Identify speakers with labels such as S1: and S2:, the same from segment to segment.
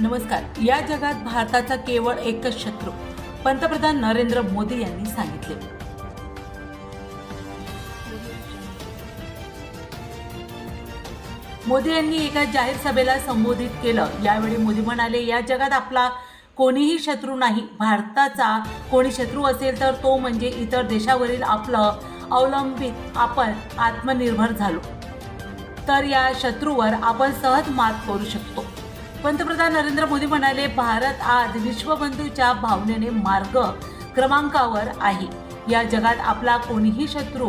S1: नमस्कार. या जगात भारताचा केवळ एकच शत्रू पंतप्रधान नरेंद्र मोदी यांनी सांगितले. मोदी यांनी एका जाहीर सभेला संबोधित केलं. यावेळी मोदी म्हणाले या जगात आपला कोणीही शत्रू नाही. भारताचा कोणी शत्रू असेल तर तो म्हणजे इतर देशावरील आपलं अवलंबित आपण आत्मनिर्भर झालो. तर या शत्रूवर आपण सहज मात करू शकतो. पंतप्रधान नरेंद्र मोदी म्हणाले भारत आज विश्वबंधूच्या भावनेने मार्ग क्रमांकावर आहे. या जगात आपला कोणीही शत्रू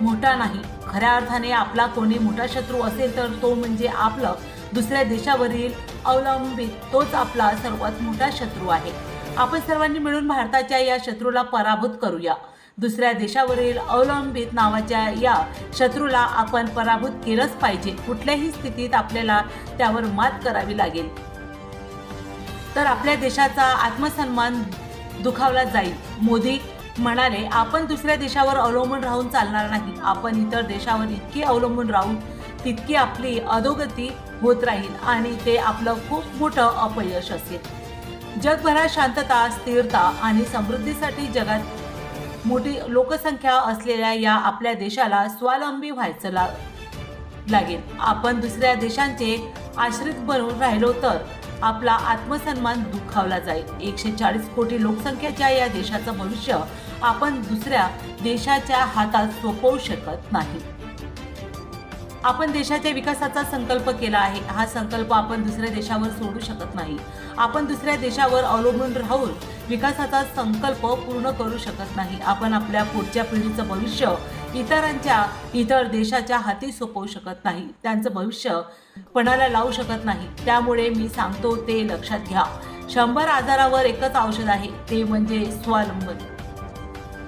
S1: मोठा नाही. खऱ्या अर्थाने आपला कोणी मोठा शत्रू असेल तर तो म्हणजे आपलं दुसऱ्या देशावरील अवलंबित तोच आपला सर्वात मोठा शत्रू आहे. आपण सर्वांनी मिळून भारताच्या या शत्रूला पराभूत करूया. दुसऱ्या देशावरील अवलंबित नावाच्या या शत्रूला आपण पराभूत केलंच पाहिजे. कुठल्याही स्थितीत आपल्याला त्यावर मात करावी लागेल. तर आपल्या देशाचा आत्मसन्मान दुखावला जाईल. मोदी म्हणाले आपण दुसऱ्या देशावर अवलंबून राहून चालणार नाही. आपण इतर देशावर इतकी अवलंबून राहून तितकी आपली अधोगती होत राहील आणि ते आपलं खूप मोठं अपयश असेल. जगभरात शांतता स्थिरता आणि समृद्धीसाठी जगात मोठी लोकसंख्या असलेल्या या आपल्या देशाला स्वावलंबी व्हायचं ला लागेल. आपण दुसऱ्या देशांचे आश्रित बनून राहिलो तर आपला आत्मसन्मान दुखावला जाईल. एकशे चाळीस कोटी लोकसंख्येच्या या देशाचं भविष्य आपण दुसऱ्या देशाच्या हातात सोपवू शकत नाही. आपण देशाच्या विकासाचा संकल्प केला आहे. हा संकल्प आपण दुसऱ्या देशावर सोडू शकत नाही. आपण दुसऱ्या देशावर अवलंबून राहून विकासाचा संकल्प पूर्ण करू शकत नाही. आपण आपल्या पुढच्या पिढीचं भविष्य इतरांच्या इतर देशाच्या हाती सोपवू शकत नाही. त्यांचं भविष्य पणाला लावू शकत नाही. त्यामुळे मी सांगतो ते लक्षात घ्या. शंभर आजारावर एकच औषध आहे ते म्हणजे स्वावलंबन.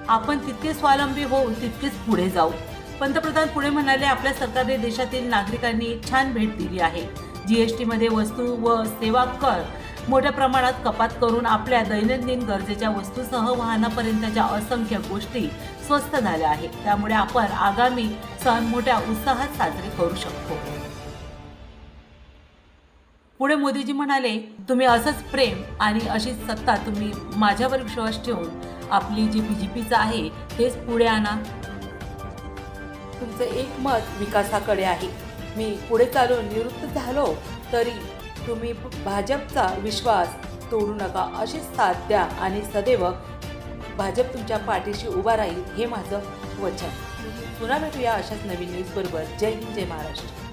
S1: आपण तितके स्वावलंबी होऊ तितकेच पुढे जाऊ. पंतप्रधान पुढे म्हणाले आपल्या सरकारने देशातील नागरिकांनी एक छान भेट दिली आहे. जीएसटी मध्ये वस्तू व सेवा कर मोठ्या प्रमाणात कपात करून आपल्या दैनंदिन गरजेच्या वस्तूसह वाहनापर्यंतच्या असंख्य गोष्टी स्वस्त झाल्या आहेत. त्यामुळे आपण आगामी सण मोठ्या उत्साहात साजरे करू शकतो. पुढे मोदीजी म्हणाले तुम्ही असंच प्रेम आणि अशीच सत्ता तुम्ही माझ्यावर विश्वास ठेवून आपली जी बीजेपीचं आहे तेच पुढे आणा. तुमचं एक मत विकासाकडे आहे. मी पुढे चालून निवृत्त झालो तरी तुम्ही भाजपचा विश्वास तोडू नका अशीच साथ द्या आणि सदैव भाजप तुमच्या पाठीशी उभा राहील हे माझं वचन. पुन्हा भेटूया अशाच नवीन न्यूजबरोबर जय हिंद जय महाराष्ट्र.